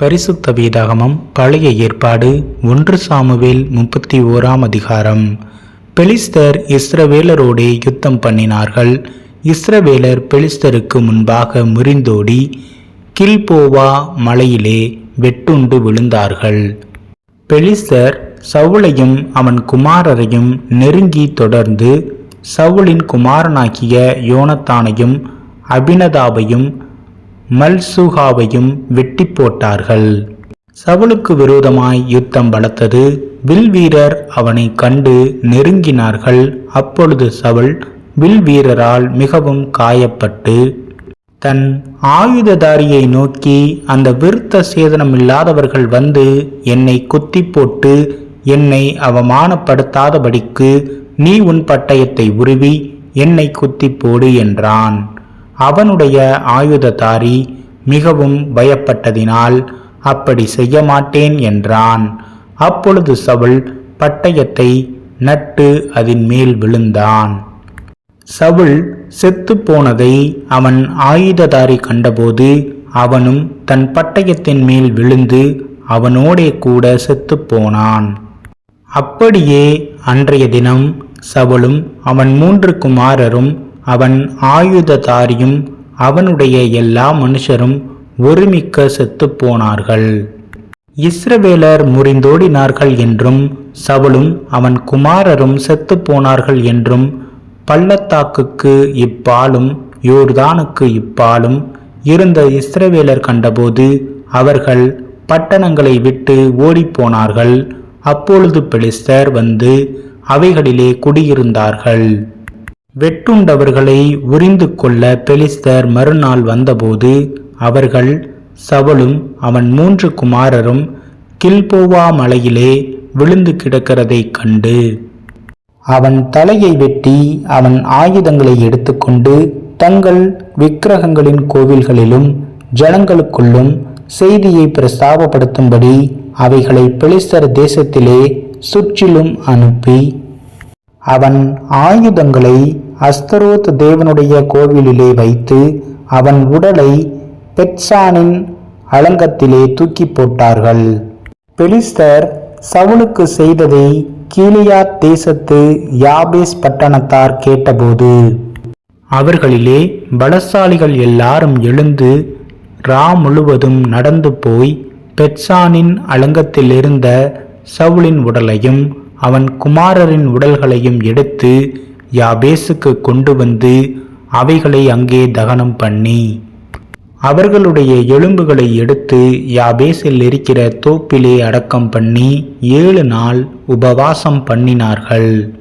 பரிசுத்த வேதாகமம் பழைய ஏற்பாடு ஒன்று சாமுவேல் முப்பத்தி ஓராம் அதிகாரம். பெலிஸ்தர் இஸ்ரவேலரோடே யுத்தம் பண்ணினார்கள். இஸ்ரவேலர் பெலிஸ்தருக்கு முன்பாக முறிந்தோடி கில்போவா மலையிலே வெட்டுண்டு விழுந்தார்கள். பெலிஸ்தர் சவுளையும் அவன் குமாரரையும் நெருங்கி தொடர்ந்து சவுலின் குமாரனாகிய யோனத்தானையும் அபினதாபையும் மல்சுகாவையும் வெட்டி போட்டார்கள். சவுலுக்கு விரோதமாய் யுத்தம் பலத்தது வில் வீரர் அவனை கண்டு நெருங்கினார்கள். அப்பொழுது சவுல் வில் வீரரால் மிகவும் காயப்பட்டு தன் ஆயுததாரியை நோக்கி அந்த விருத்த சேதனமில்லாதவர்கள் வந்து என்னை குத்தி போட்டு என்னை அவமானப்படுத்தாதபடிக்கு நீ உன் பட்டயத்தை உருவி என்னை குத்தி போடு என்றான். அவனுடைய ஆயுததாரி மிகவும் பயப்பட்டதினால் அப்படி செய்ய மாட்டேன் என்றான். அப்பொழுது சவுல் பட்டயத்தை நட்டு அதன் மேல் விழுந்தான். சவுல் செத்து போனதை அவன் ஆயுததாரி கண்டபோது அவனும் தன் பட்டயத்தின் மேல் விழுந்து அவனோடே கூட செத்துப்போனான் அப்படியே அன்றைய தினம் சவுலும் அவன் மூன்று குமாரரும் அவன் ஆயுததாரியும் அவனுடைய எல்லா மனுஷரும் ஒருமிக்க செத்துப் போனார்கள் இஸ்ரவேலர் முறிந்தோடினார்கள் என்றும் சவுலும் அவன் குமாரரும் செத்துப் போனார்கள் என்றும் பள்ளத்தாக்குக்கு இப்பாலும் யோர்தானுக்கு இப்பாலும் இருந்த இஸ்ரவேலர் கண்டபோது அவர்கள் பட்டணங்களை விட்டு ஓடிப்போனார்கள். அப்பொழுது பெலிஸ்தர் வந்து அவைகளிலே குடியிருந்தார்கள். வெட்டுண்டவர்களை உரிந்து கொள்ள பெலிஸ்தர் மறுநாள் வந்தபோது அவர்கள் சவலும் அவன் மூன்று குமாரரும் கில்போவா மலையிலே விழுந்து கிடக்கிறதை கண்டு அவன் தலையை வெட்டி அவன் ஆயுதங்களை எடுத்துக்கொண்டு தங்கள் விக்கிரகங்களின் கோவில்களிலும் ஜனங்களுக்குள்ளும் செய்தியை பிரஸ்தாபப்படுத்தும்படி அவைகளை பெலிஸ்தர் தேசத்திலே சுற்றிலும் அனுப்பி அவன் ஆயுதங்களை அஸ்தரோத் தேவனுடைய கோவிலிலே வைத்து அவன் உடலை பெட்சானின் அலங்கத்திலே தூக்கி போட்டார்கள். பெலிஸ்தர் சவுலுக்கு செய்ததை கீலியாத் தேசத்து யாபேஸ் பட்டணத்தார் கேட்டபோது அவர்களிலே பலசாலிகள் எல்லாரும் எழுந்து ரா முழுவதும் நடந்து போய் பெட்சானின் அலங்கத்திலிருந்த சவுலின் உடலையும் அவன் குமாரரின் உடல்களையும் எடுத்து யாபேசுக்கு கொண்டு வந்து அவைகளை அங்கே தகனம் பண்ணி. அவர்களுடைய எலும்புகளை எடுத்து யாபேசில் இருக்கிற தோப்பிலே அடக்கம் பண்ணி ஏழு நாள் உபவாசம் பண்ணினார்கள்.